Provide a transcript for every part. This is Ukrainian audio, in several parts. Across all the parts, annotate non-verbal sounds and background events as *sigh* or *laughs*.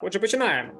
Отже, починаємо.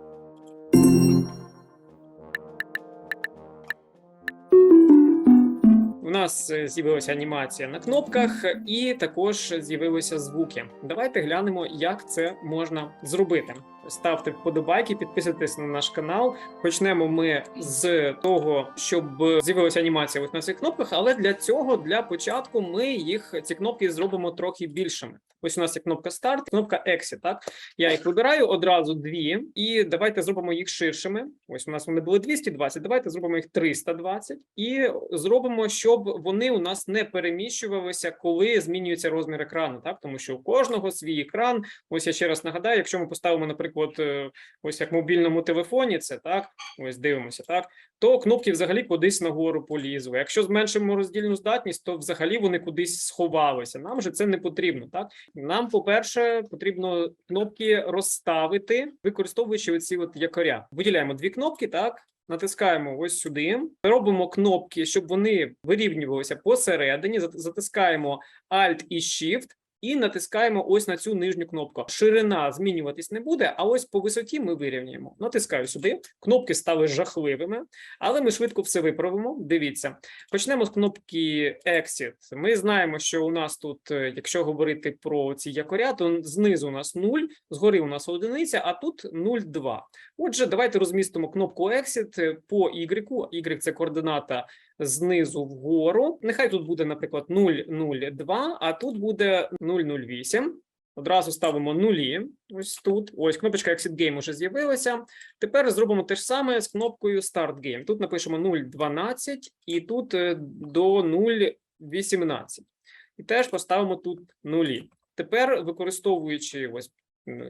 У нас е, з'явилася анімація на кнопках, і також з'явилися звуки. Давайте глянемо, як це можна зробити. Ставте вподобайки, підписуйтесь на наш канал. Почнемо ми з того, щоб з'явилася анімація ось на цих кнопках. Але для цього, для початку, ми їх ці кнопки зробимо трохи більшими. Ось у нас є кнопка старт, кнопка Exit. Так я їх вибираю одразу дві, і давайте зробимо їх ширшими. Ось у нас вони були 220, Давайте зробимо їх 320 і зробимо, щоб вони у нас не переміщувалися, коли змінюється розмір екрану. Так, тому що у кожного свій екран. Ось я ще раз нагадаю, якщо ми поставимо, наприклад, е, ось як в мобільному телефоні, це так. Ось дивимося, так то кнопки взагалі кудись нагору полізли. Якщо зменшимо роздільну здатність, то взагалі вони кудись сховалися. Нам же це не потрібно. Так нам, по-перше, потрібно кнопки розставити, використовуючи оці от якоря. Виділяємо дві кнопки, так. Натискаємо ось сюди, робимо кнопки, щоб вони вирівнювалися посередині. зат- Затискаємо Alt і Shift і натискаємо ось на цю нижню кнопку. Ширина змінюватись не буде, а ось по висоті ми вирівняємо. Натискаю сюди. Кнопки стали жахливими, але ми швидко все виправимо. Дивіться, почнемо з кнопки Exit. Ми знаємо, що у нас тут, е, якщо говорити про ці якоря, то знизу у нас 0, згори у нас одиниця, а тут 0,2. Отже, давайте розмістимо кнопку Exit по Y. Y – це координата знизу вгору. Нехай тут буде, наприклад, 0,02, а тут буде 0,08. Одразу ставимо нулі. Ось тут. Ось кнопочка Exit Game уже з'явилася. Тепер зробимо те ж саме з кнопкою Start Game. Тут напишемо 0,12 і тут е, до 0,18. І теж поставимо тут нулі. Тепер, використовуючи ось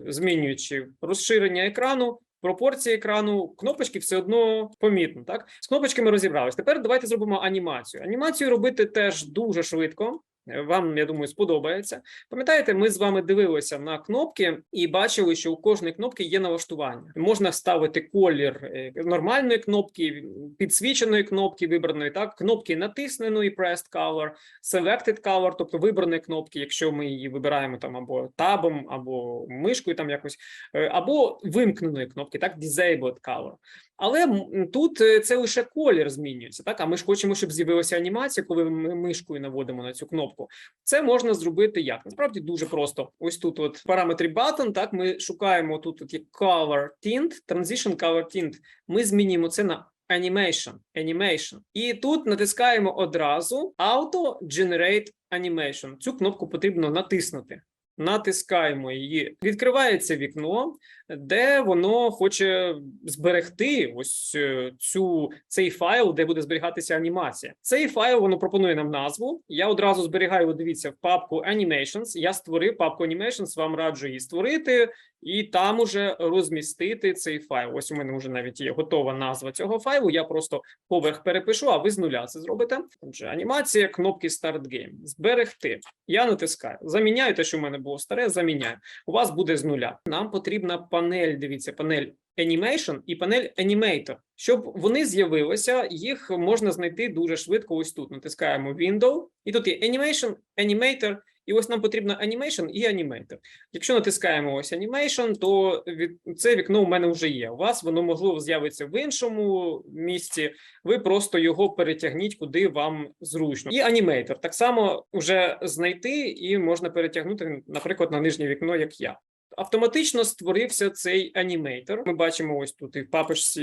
змінюючи розширення екрану, пропорції екрану, кнопочки все одно помітно. Так, з кнопочками розібрались. Тепер давайте зробимо анімацію. Анімацію робити теж дуже швидко. Вам, я думаю, сподобається. Пам'ятаєте, ми з вами дивилися на кнопки і бачили, що у кожної кнопки є налаштування. Можна ставити колір е, нормальної кнопки, підсвіченої кнопки, вибраної так, кнопки натисненої pressed color, selected color, тобто вибраної кнопки, якщо ми її вибираємо там або табом, або мишкою, там якось, е, або вимкненої кнопки, так, disabled color. Але тут е, це лише колір змінюється, так? А ми ж хочемо, щоб з'явилася анімація, коли ми мишкою наводимо на цю кнопку. Це можна зробити як? Насправді дуже просто. Ось тут, от в параметрі button, так ми шукаємо тут, тут є color tint, transition color tint. Ми змінюємо це на animation, animation. І тут натискаємо одразу Auto Generate Animation. Цю кнопку потрібно натиснути. Натискаємо її, відкривається вікно, де воно хоче зберегти ось е, цю цей файл, де буде зберігатися анімація. Цей файл воно пропонує нам назву. Я одразу зберігаю. Дивіться в папку Animations. Я створив папку Animations, Вам раджу її створити і там уже розмістити цей файл. Ось у мене вже навіть є готова назва цього файлу. Я просто поверх перепишу, а ви з нуля це зробите. Отже, анімація кнопки Start Game. Зберегти. Я натискаю. Заміняю те, що в мене було старе. Заміняю. У вас буде з нуля. Нам потрібна панель. Дивіться, панель Animation і панель Animator. Щоб вони з'явилися, їх можна знайти дуже швидко. Ось тут натискаємо Window, і тут є Animation, Animator, і ось нам потрібно Animation і Animator. Якщо натискаємо ось Animation, то від це вікно у мене вже є. У вас воно можливо з'явиться в іншому місці. Ви просто його перетягніть, куди вам зручно. І Animator так само вже знайти і можна перетягнути, наприклад, на нижнє вікно, як я. Автоматично створився цей анімейтор. Ми бачимо ось тут і в папочці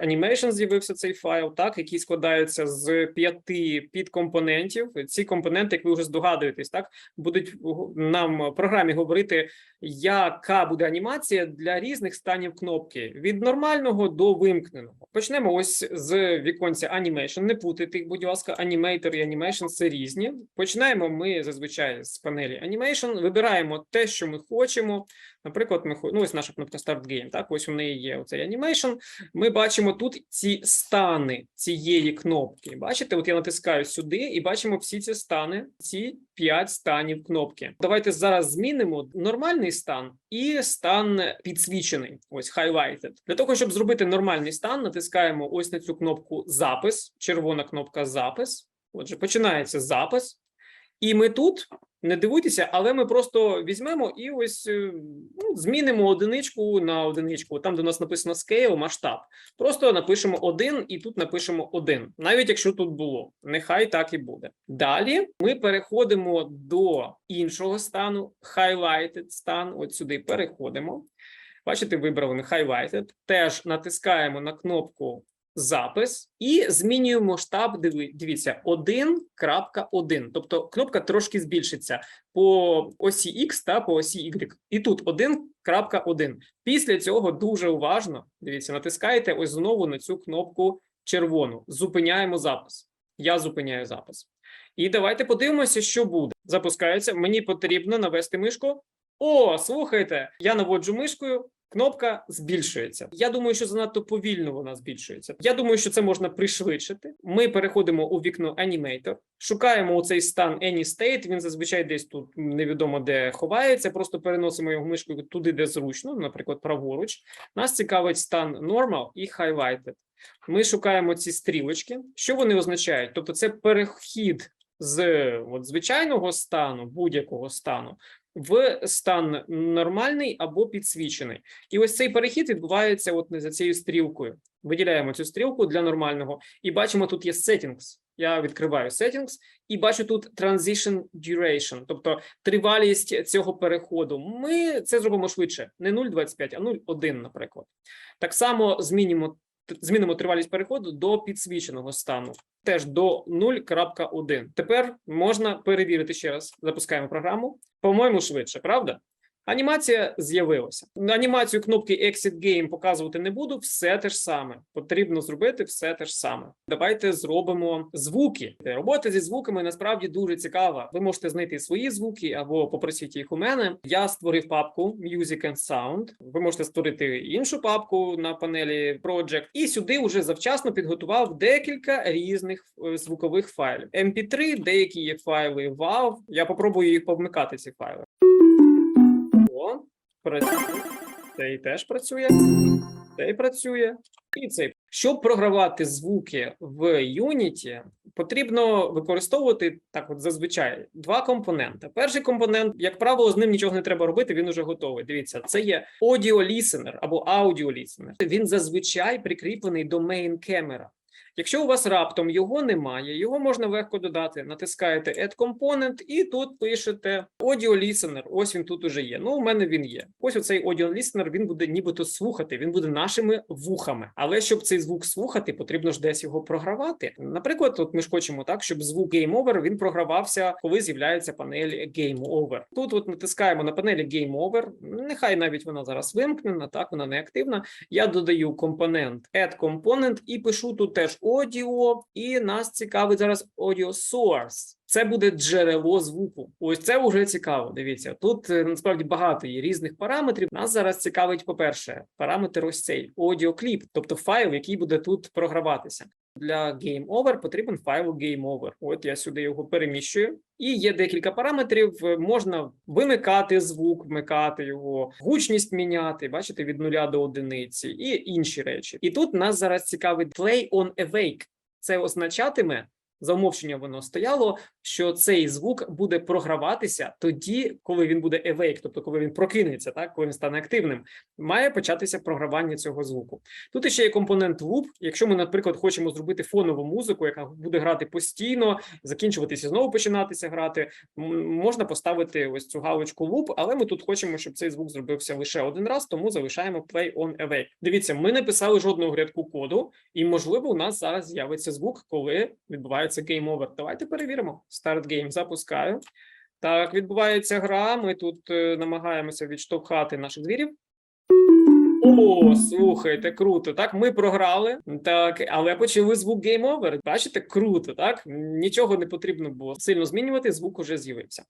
Animation з'явився цей файл, так який складається з п'яти підкомпонентів. Ці компоненти, як ви вже здогадуєтесь, так будуть нам в програмі говорити, яка буде анімація для різних станів кнопки від нормального до вимкненого. Почнемо ось з віконця Animation. Не путайте їх, будь ласка, Animator і Animation – це різні. Починаємо ми зазвичай з панелі Animation, вибираємо те, що ми хочемо. Наприклад, ми ну, ось наша кнопка Start Game. Так, ось у неї є оцей анімейшн. Ми бачимо тут ці стани цієї кнопки. Бачите, от я натискаю сюди, і бачимо всі ці стани, ці п'ять станів кнопки. Давайте зараз змінимо нормальний стан і стан підсвічений. Ось highlighted. Для того, щоб зробити нормальний стан, натискаємо ось на цю кнопку Запис, червона кнопка Запис. Отже, починається запис. І ми тут Не дивуйтеся, але ми просто візьмемо і ось е, ну, змінимо одиничку на одиничку. Там, де у нас написано scale, масштаб. Просто напишемо один і тут напишемо один, навіть якщо тут було. Нехай так і буде. Далі ми переходимо до іншого стану, highlighted стан. От сюди переходимо. Бачите, вибрали ми highlighted. Теж натискаємо на кнопку запис і змінюємо диви- Дивіться, 1.1. Тобто кнопка трошки збільшиться по осі X та по осі Y. І тут 1.1. Після цього дуже уважно, дивіться, натискаєте ось знову на цю кнопку червону. Зупиняємо запис. Я зупиняю запис. І давайте подивимося, що буде. Запускається. Мені потрібно навести мишку. О, слухайте, я наводжу мишкою. Кнопка збільшується. Я думаю, що занадто повільно вона збільшується. Я думаю, що це можна пришвидшити. Ми переходимо у вікно Animator, шукаємо цей стан Any State. Він зазвичай десь тут невідомо де ховається. Просто переносимо його мишкою туди, де зручно, наприклад, праворуч. Нас цікавить стан Normal і Highlighted. Ми шукаємо ці стрілочки. Що вони означають? Тобто, це перехід з от, звичайного стану, будь-якого стану, в стан нормальний або підсвічений. І ось цей перехід відбувається от за цією стрілкою. Виділяємо цю стрілку для нормального, і бачимо, тут є settings. Я відкриваю settings і бачу тут transition duration, тобто тривалість цього переходу. Ми це зробимо швидше, не 0,25, а 0,1, наприклад. Так само змінимо змінимо тривалість переходу до підсвіченого стану, теж до 0.1. Тепер можна перевірити ще раз. Запускаємо програму. По-моєму, швидше, правда? Анімація з'явилася. Анімацію кнопки Exit Game показувати не буду. Все те ж саме. Потрібно зробити все те ж саме. Давайте зробимо звуки. Робота зі звуками насправді дуже цікава. Ви можете знайти свої звуки або попросити їх у мене. Я створив папку Music and Sound. Ви можете створити іншу папку на панелі Project. І сюди вже завчасно підготував декілька різних е, звукових файлів. MP3, деякі є файли WAV. Я попробую їх повмикати. Ці файли. О. Цей теж працює. Цей працює. І цей. Щоб програвати звуки в Unity, потрібно використовувати так, от зазвичай два компоненти. Перший компонент, як правило, з ним нічого не треба робити. Він уже готовий. Дивіться, це є audio listener або audio listener. Він зазвичай прикріплений до main camera. Якщо у вас раптом його немає, його можна легко додати. Натискаєте Add Component і тут пишете Audio Listener. Ось він тут уже є. Ну, у мене він є. Ось оцей Audio Listener, він буде нібито слухати, він буде нашими вухами. Але щоб цей звук слухати, потрібно ж десь його програвати. Наприклад, от ми ж хочемо так, щоб звук Game Over він програвався, коли з'являється панель Game Over. Тут от натискаємо на панелі Game Over. Нехай навіть вона зараз вимкнена, так вона не активна. Я додаю компонент Add Component і пишу тут теж Audio, і нас цікавить зараз Audio Source. Це буде джерело звуку. Ось це вже цікаво. Дивіться, тут е, насправді багато є різних параметрів. Нас зараз цікавить, по-перше, параметр ось цей Clip, тобто файл, який буде тут програватися. Для Game Over потрібен файл Game Over. От я сюди його переміщую. І є декілька параметрів. Е, Можна вимикати звук, вмикати його, гучність міняти, бачите, від нуля до одиниці, і інші речі. І тут нас зараз цікавить Play on Awake. Це означатиме. За умовчення воно стояло, що цей звук буде програватися тоді, коли він буде awake, тобто коли він прокинеться, так коли він стане активним, має початися програвання цього звуку. Тут ще є компонент loop. Якщо ми, наприклад, хочемо зробити фонову музику, яка буде грати постійно, закінчуватися, знову починатися грати, можна поставити ось цю галочку loop, але ми тут хочемо, щоб цей звук зробився лише один раз, тому залишаємо play on awake. Дивіться, ми не писали жодного рядку коду, і можливо, у нас зараз з'явиться звук, коли відбувається game over. Давайте перевіримо. Start game запускаю. Так, відбувається гра. Ми тут е, намагаємося відштовхати наших звірів. О, слухайте, круто. Так, ми програли. Так, але почали звук Game Over. Бачите, круто, так? Нічого не потрібно було сильно змінювати, звук уже з'явився.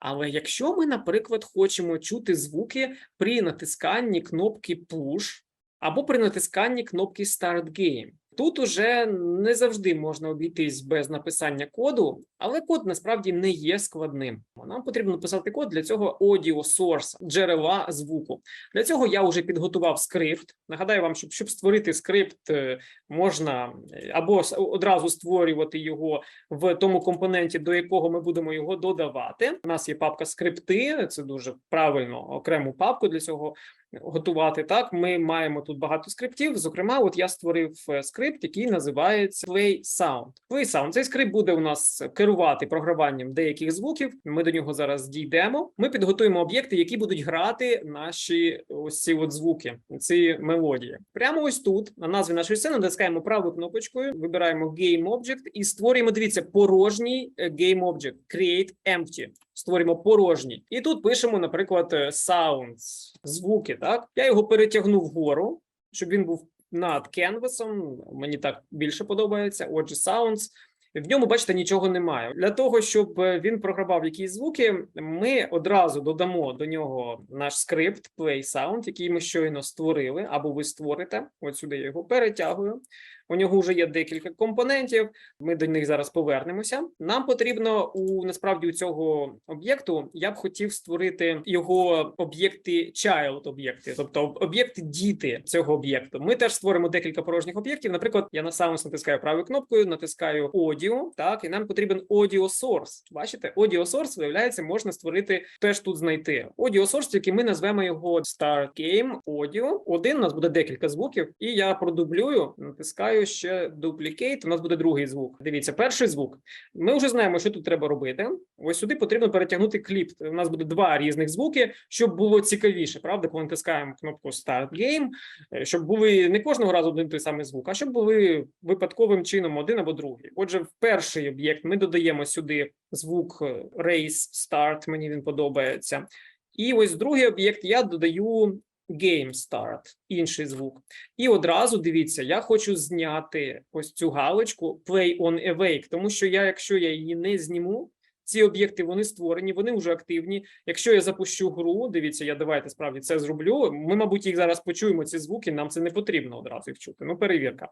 Але якщо ми, наприклад, хочемо чути звуки при натисканні кнопки Push або при натисканні кнопки Start Game, Тут уже не завжди можна обійтись без написання коду, але код насправді не є складним. Нам потрібно написати код для цього audio source, джерела звуку. Для цього я вже підготував скрипт. Нагадаю вам, щоб, щоб створити скрипт, е, можна е, або одразу створювати його в тому компоненті, до якого ми будемо його додавати. У нас є папка скрипти, це дуже правильно окрему папку для цього готувати. Так, ми маємо тут багато скриптів. Зокрема, от я створив е, скрипт, який називається Play Sound. Play Sound. Цей скрипт буде у нас керувати програванням деяких звуків. Ми до нього зараз дійдемо. Ми підготуємо об'єкти, які будуть грати наші ось ці от звуки, ці мелодії. Прямо ось тут на назві нашої сцени натискаємо правою кнопочкою, вибираємо Game Object і створюємо. Дивіться, порожній е, Game Object Create Empty. Створюємо порожній, і тут пишемо, наприклад, е, sounds, звуки. Так я його перетягнув вгору, щоб він був над кенвасом. Мені так більше подобається. Отже, sounds. В ньому, бачите, нічого немає. Для того, щоб е, він програвав якісь звуки, ми одразу додамо до нього наш скрипт Play Sound, який ми щойно створили, або ви створите. От сюди я його перетягую. У нього вже є декілька компонентів. Ми до них зараз повернемося. Нам потрібно у насправді у цього об'єкту. Я б хотів створити його об'єкти child об'єкти, тобто об'єкти діти цього об'єкту. Ми теж створимо декілька порожніх об'єктів. Наприклад, я на Sounds натискаю правою кнопкою, натискаю Audio, так і нам потрібен Audio Source. Бачите, Audio Source, виявляється, можна створити теж тут знайти. Audio Source, який ми назвемо його Start Game Audio. Один у нас буде декілька звуків, і я продублюю, натискаю ще Duplicate, У нас буде другий звук. Дивіться, перший звук. Ми вже знаємо, що тут треба робити. Ось сюди потрібно перетягнути кліп. У нас буде два різних звуки, щоб було цікавіше, правда, коли натискаємо кнопку Start Game, е, щоб були не кожного разу один той самий звук, а щоб були випадковим чином один або другий. Отже, в перший об'єкт ми додаємо сюди звук е, Race Start, мені він подобається. І ось другий об'єкт я додаю Game Start, інший звук. І одразу дивіться, я хочу зняти ось цю галочку Play on Awake, тому що я, якщо я її не зніму, ці об'єкти вони створені, вони вже активні. Якщо я запущу гру, дивіться, я давайте справді це зроблю. Ми, мабуть, їх зараз почуємо. Ці звуки. Нам це не потрібно одразу їх чути. Ну, перевірка.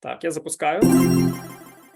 Так, я запускаю.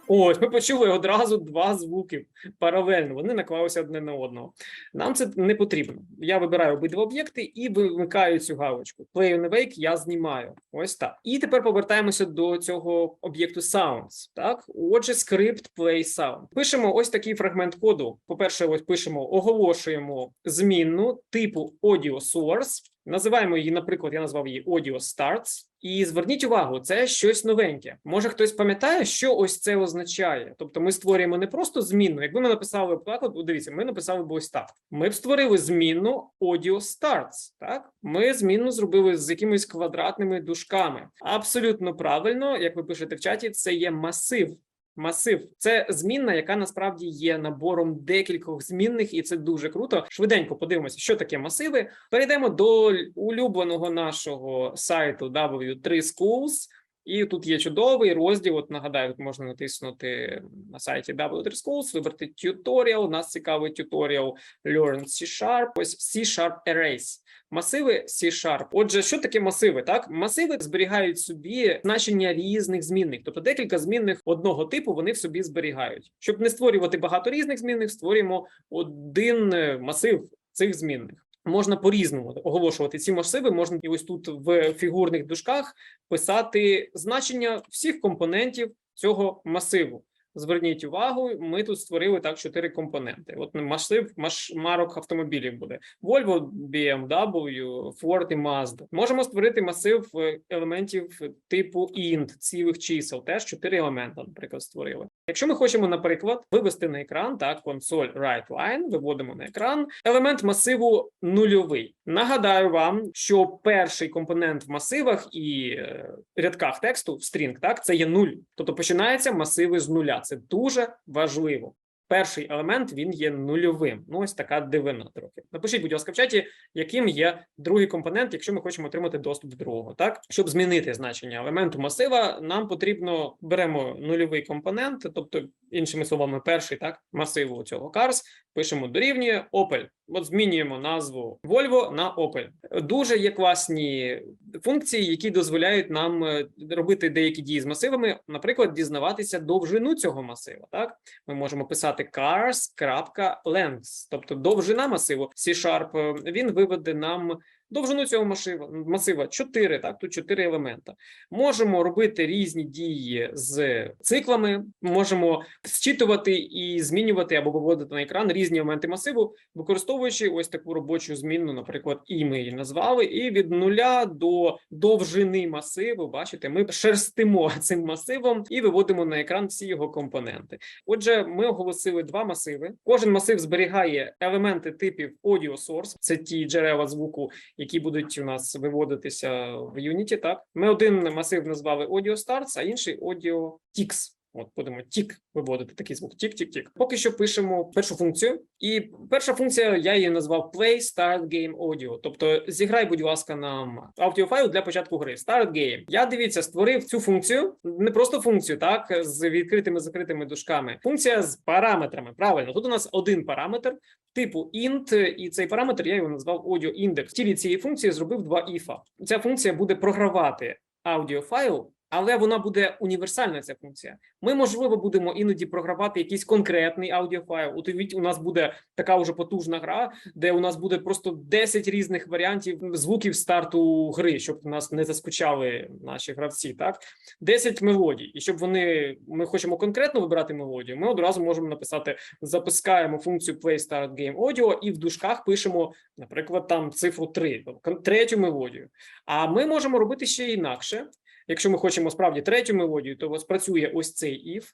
Ось, ми почули одразу два звуки паралельно. Вони наклалися одне на одного. Нам це не потрібно. Я вибираю обидва об'єкти і вимикаю цю галочку. Play on Awake я знімаю. Ось так. І тепер повертаємося до цього об'єкту Sounds. Так, отже, скрипт Play Sound. Пишемо ось такий фрагмент коду. По-перше, ось пишемо, оголошуємо змінну типу Audio Source. Називаємо її, наприклад, я назвав її Audio Starts. І зверніть увагу, це щось новеньке. Може, хтось пам'ятає, що ось це означає? Тобто, ми створюємо не просто змінну. Якби ми написали приклад, дивіться, ми написали б ось так. Ми б створили змінну Audio Starts. Так, ми змінну зробили з якимись квадратними дужками. Абсолютно правильно, як ви пишете в чаті, це є масив. Масив це змінна, яка насправді є набором декількох змінних, і це дуже круто. Швиденько подивимося, що таке масиви. Перейдемо до улюбленого нашого сайту W3 Schools. І тут є чудовий розділ. От нагадаю, можна натиснути на сайті W3 Schools, вибрати tutorial. Нас цікавий tutorial Learn C-Sharp. Ось C-Sharp Arrays. Масиви C-Sharp. Отже, що таке масиви? Так, масиви зберігають собі значення різних змінних, тобто декілька змінних одного типу вони в собі зберігають. Щоб не створювати багато різних змінних, створюємо один е, масив цих змінних. Можна по-різному оголошувати ці масиви. Можна і ось тут в фігурних дужках писати значення всіх компонентів цього масиву. Зверніть увагу, ми тут створили так чотири компоненти. От масив маш, марок автомобілів буде: Volvo, BMW, Ford і Mazda. Можемо створити масив е, елементів типу int, цілих чисел. Теж чотири елемента, наприклад, створили. Якщо ми хочемо, наприклад, вивести на екран так, консоль write line, виводимо на екран елемент масиву нульовий. Нагадаю вам, що перший компонент в масивах і е, рядках тексту в стрінг, так це є нуль. Тобто починається масиви з нуля. Це дуже важливо. Перший елемент він є нульовим. Ну, ось така дивина трохи. Напишіть, будь ласка, в чаті, яким є другий компонент, якщо ми хочемо отримати доступ до другого. Так, щоб змінити значення елементу масива, нам потрібно беремо нульовий компонент, тобто, іншими словами, перший так масиву цього cars, пишемо дорівнює Opel. От змінюємо назву Volvo на Opel. Дуже є класні функції, які дозволяють нам е, робити деякі дії з масивами, наприклад, дізнаватися довжину цього масива. Так, ми можемо писати cars.length, тобто довжина масиву. C-Sharp, е, він виведе нам довжину цього масива, масива 4, так, тут 4 елемента. Можемо робити різні дії з циклами, можемо зчитувати і змінювати або виводити на екран різні елементи масиву, використовуючи ось таку робочу змінну, наприклад, і ми її назвали, і від нуля до довжини масиву, бачите, ми шерстимо *laughs* цим масивом і виводимо на екран всі його компоненти. Отже, ми оголосили два масиви. Кожен масив зберігає елементи типів audio source, це ті джерела звуку, які будуть у нас виводитися в Unity. Так, ми один масив назвали audio starts, а інший audio ticks. От будемо тік виводити такий звук. Тік-тік-тік. Поки що пишемо першу функцію, і перша функція я її назвав Play Start Game Audio. Тобто зіграй, будь ласка, нам аудіофайл для початку гри. Start Game. Я дивіться, створив цю функцію, не просто функцію, так з відкритими закритими дужками. Функція з параметрами. Правильно, тут у нас один параметр. Типу int, і цей параметр я його назвав audio index. В тілі цієї функції зробив два іфа. Ця функція буде програвати аудіофайл, але вона буде універсальна. Ця функція. Ми можливо будемо іноді програвати якийсь конкретний аудіофайл. Уявіть, у нас буде така уже потужна гра, де у нас буде просто 10 різних варіантів звуків старту гри, щоб нас не заскучали наші гравці. Так 10 мелодій, і щоб вони ми хочемо конкретно вибирати мелодію. Ми одразу можемо написати: запускаємо функцію Play Start Game Audio і в дужках пишемо, наприклад, там цифру 3, третю мелодію. А ми можемо робити ще інакше. Якщо ми хочемо справді третю мелодію, то спрацює ось цей if.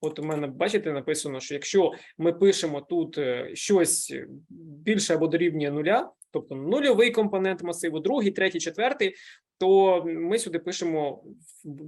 От у мене бачите, написано, що якщо ми пишемо тут е, щось більше або дорівнює нуля, тобто нульовий компонент масиву, другий, третій, четвертий, то ми сюди пишемо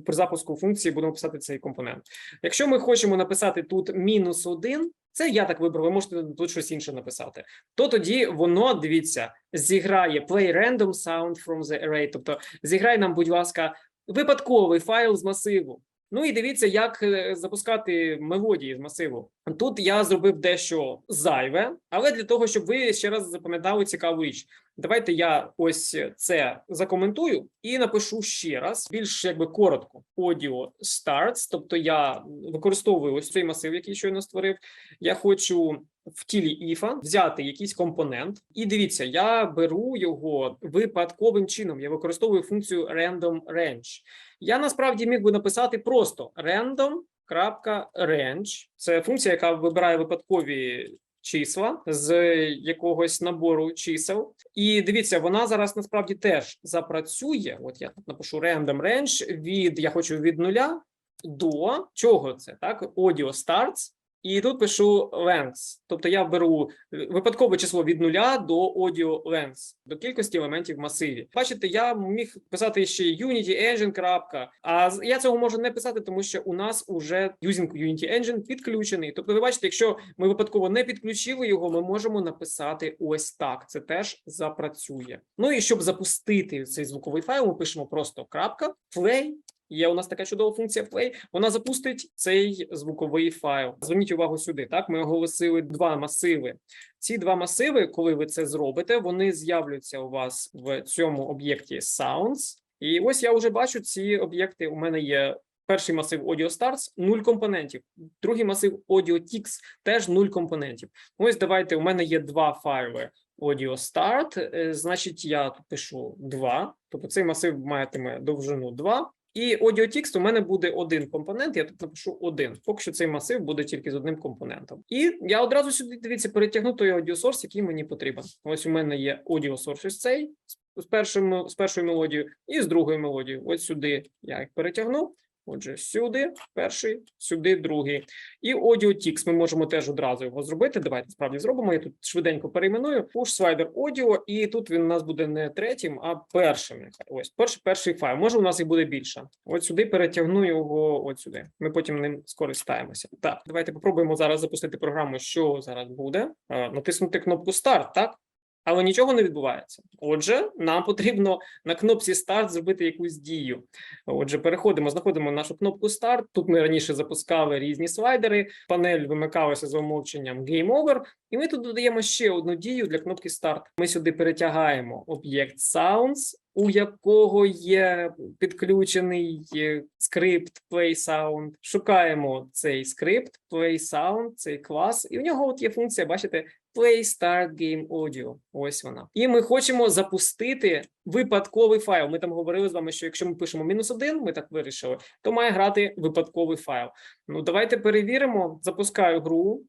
при запуску функції, будемо писати цей компонент. Якщо ми хочемо написати тут мінус один, це я так вибрав, ви можете тут щось інше написати. То тоді воно дивіться, зіграє play random sound from the array, тобто зіграй нам, будь ласка, випадковий файл з масиву. Ну і дивіться, як е, запускати мелодії з масиву. Тут я зробив дещо зайве, але для того, щоб ви ще раз запам'ятали цікаву річ. Давайте я ось це закоментую і напишу ще раз, більш якби коротко. Audio starts, тобто я використовую ось цей масив, який щойно створив. Я хочу в тілі іфа взяти якийсь компонент, і дивіться, я беру його випадковим чином. Я використовую функцію random range. Я насправді міг би написати просто random.range. Це функція, яка вибирає випадкові числа з якогось набору чисел. І дивіться, вона зараз насправді теж запрацює. От я напишу random range від я хочу від нуля до чого це так? Audio starts. І тут пишу length, тобто я беру випадкове число від нуля до audio length, до кількості елементів в масиві. Бачите, я міг писати ще Unity Engine. А я цього можу не писати, тому що у нас уже using Unity Engine підключений. Тобто, ви бачите, якщо ми випадково не підключили його, ми можемо написати ось так. Це теж запрацює. Ну і щоб запустити цей звуковий файл, ми пишемо просто крапка play. Є у нас така чудова функція play, Вона запустить цей звуковий файл. Зверніть увагу сюди. Так, ми оголосили два масиви. Ці два масиви, коли ви це зробите, вони з'являться у вас в цьому об'єкті sounds. І ось я вже бачу ці об'єкти. У мене є перший масив Audio Starts, нуль компонентів. Другий масив Audio Ticks, теж нуль компонентів. Ось давайте. У мене є два файли. Audio Start, е, значить, я пишу 2, тобто цей масив матиме довжину 2. І AudioText у мене буде один компонент. Я тут напишу один. Поки що цей масив буде тільки з одним компонентом. І я одразу сюди дивіться, перетягну той аудіосорс, який мені потрібен. Ось у мене є аудіосорс ось цей з першим з першою мелодією і з другою мелодією. Ось сюди я їх перетягну. Отже, сюди перший, сюди другий. І Audio Tix ми можемо теж одразу його зробити. Давайте справді зробимо. Я тут швиденько перейменую. Push Slider Audio, і тут він у нас буде не третім, а першим. Ось перший, перший файл. Може, у нас і буде більше. От сюди перетягну його. От сюди. Ми потім ним скористаємося. Так, давайте попробуємо зараз запустити програму. Що зараз буде? Е, Натиснути кнопку Старт, так? Але нічого не відбувається. Отже, нам потрібно на кнопці старт зробити якусь дію. Отже, переходимо, знаходимо нашу кнопку старт. Тут ми раніше запускали різні слайдери. Панель вимикалася за умовченням Game Over. І ми тут додаємо ще одну дію для кнопки старт. Ми сюди перетягаємо об'єкт Sounds, у якого є підключений е, скрипт Play Sound. Шукаємо цей скрипт Play Sound, цей клас, і в нього от є функція, бачите, Play Start Game Audio. Ось вона. І ми хочемо запустити випадковий файл. Ми там говорили з вами, що якщо ми пишемо мінус один, ми так вирішили, то має грати випадковий файл. Ну, давайте перевіримо. Запускаю гру.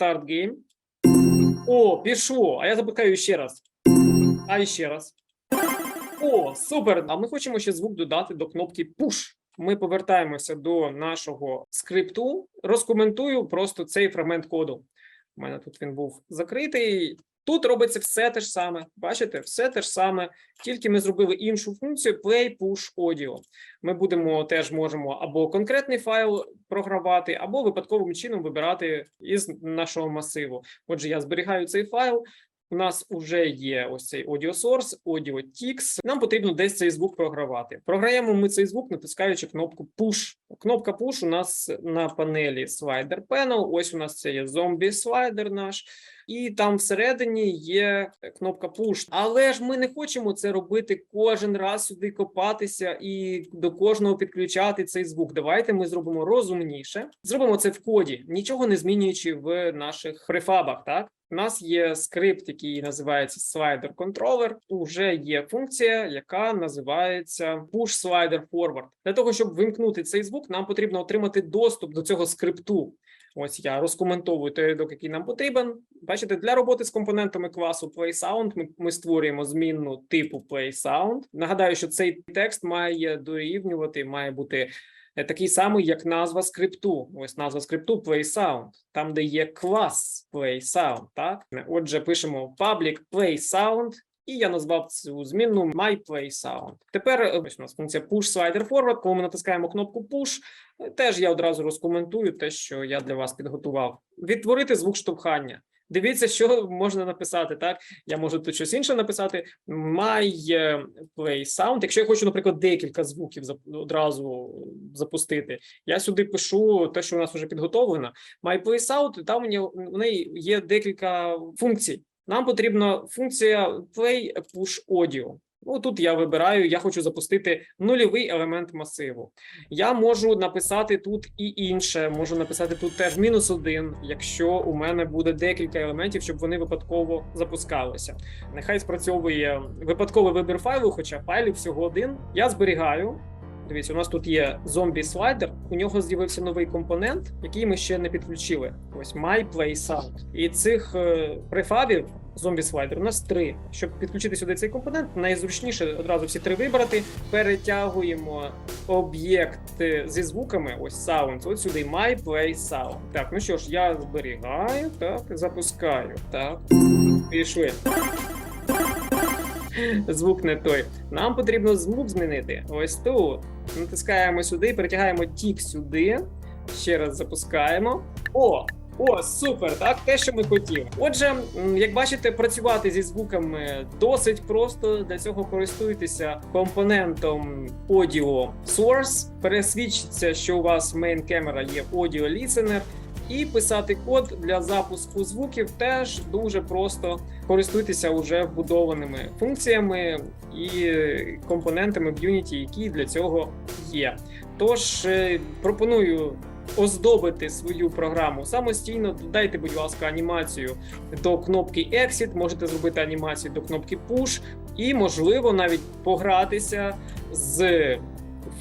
Start Game. О, пішло. А я запускаю ще раз. А ще раз. О, супер! А ми хочемо ще звук додати до кнопки Push. Ми повертаємося до нашого скрипту. Розкоментую просто цей фрагмент коду. У мене тут він був закритий. Тут робиться все те ж саме. Бачите, все те ж саме, тільки ми зробили іншу функцію play push audio. Ми будемо теж можемо або конкретний файл програвати, або випадковим чином вибирати із нашого масиву. Отже, я зберігаю цей файл. У нас вже є ось цей audio source, audio tix. Нам потрібно десь цей звук програвати. Програємо ми цей звук, натискаючи кнопку Push. Кнопка Push у нас на панелі Slider Panel. Ось у нас це є зомбі слайдер наш. І там всередині є кнопка Push. Але ж ми не хочемо це робити кожен раз сюди копатися і до кожного підключати цей звук. Давайте ми зробимо розумніше. Зробимо це в коді, нічого не змінюючи в наших префабах. Так у нас є скрипт, який називається Slider Controller. Уже є функція, яка називається Push Slider Forward. Для того щоб вимкнути цей звук, нам потрібно отримати доступ до цього скрипту. Ось я розкоментовую той рядок, який нам потрібен. Бачите, для роботи з компонентами класу PlaySound ми, ми створюємо змінну типу PlaySound. Нагадаю, що цей текст має дорівнювати, має бути е, такий самий, як назва скрипту. Ось назва скрипту PlaySound, там, де є клас PlaySound. Так, отже, пишемо public PlaySound. І я назвав цю змінну MyPlaySound. Тепер е, ось у нас функція Push Slider Forward. Коли ми натискаємо кнопку Push, е, теж я одразу розкоментую те, що я для вас підготував. Відтворити звук штовхання. Дивіться, що можна написати. Так, я можу тут щось інше написати. My е, play sound. Якщо я хочу, наприклад, декілька звуків одразу запустити, я сюди пишу те, що у нас вже підготовлено. My play sound, там у неї є декілька функцій. Нам потрібна функція play push audio. Ну, тут я вибираю, я хочу запустити нульовий елемент масиву. Я можу написати тут і інше, можу написати тут теж мінус один, якщо у мене буде декілька елементів, щоб вони випадково запускалися. Нехай спрацьовує випадковий вибір файлу, хоча файлів всього один. Я зберігаю. Дивіться, у нас тут є зомбі слайдер. У нього з'явився новий компонент, який ми ще не підключили. Ось My Play Sound. І цих е, префабів зомбі слайдер у нас три. Щоб підключити сюди цей компонент, найзручніше одразу всі три вибрати. Перетягуємо об'єкт зі звуками. Ось Sounds, от сюди My Play Sound. Так, ну що ж, я зберігаю, так, запускаю. Так, пішли. Звук не той. Нам потрібно звук змінити. Ось тут. Натискаємо сюди, притягаємо тік сюди. Ще раз запускаємо. О! О, супер! Так, те, що ми хотіли. Отже, як бачите, працювати зі звуками досить просто. Для цього користуйтеся компонентом Audio Source. Пересвідчиться, що у вас в main камера є Audio Listener. І писати код для запуску звуків теж дуже просто. Користуйтеся уже вбудованими функціями і компонентами в Unity, які для цього є. Тож е, пропоную оздобити свою програму самостійно. Додайте, будь ласка, анімацію до кнопки Exit, можете зробити анімацію до кнопки Push, і, можливо, навіть погратися з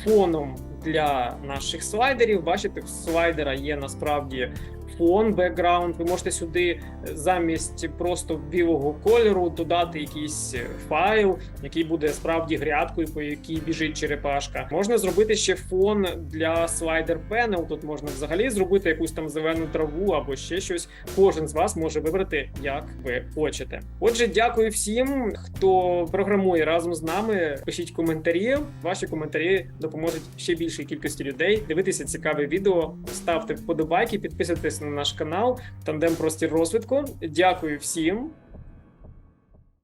фоном для наших слайдерів. Бачите, в слайдера є насправді фон, бекграунд. Ви можете сюди е, замість просто білого кольору додати якийсь е, файл, який буде справді грядкою, по якій біжить черепашка. Можна зробити ще фон для слайдер пенел. Тут можна взагалі зробити якусь там зелену траву або ще щось. Кожен з вас може вибрати, як ви хочете. Отже, дякую всім, хто програмує разом з нами. Пишіть коментарі. Ваші коментарі допоможуть ще більшій кількості людей дивитися цікаве відео. Ставте вподобайки, підписуйтесь на наш канал. Тандем простір розвитку. Дякую всім.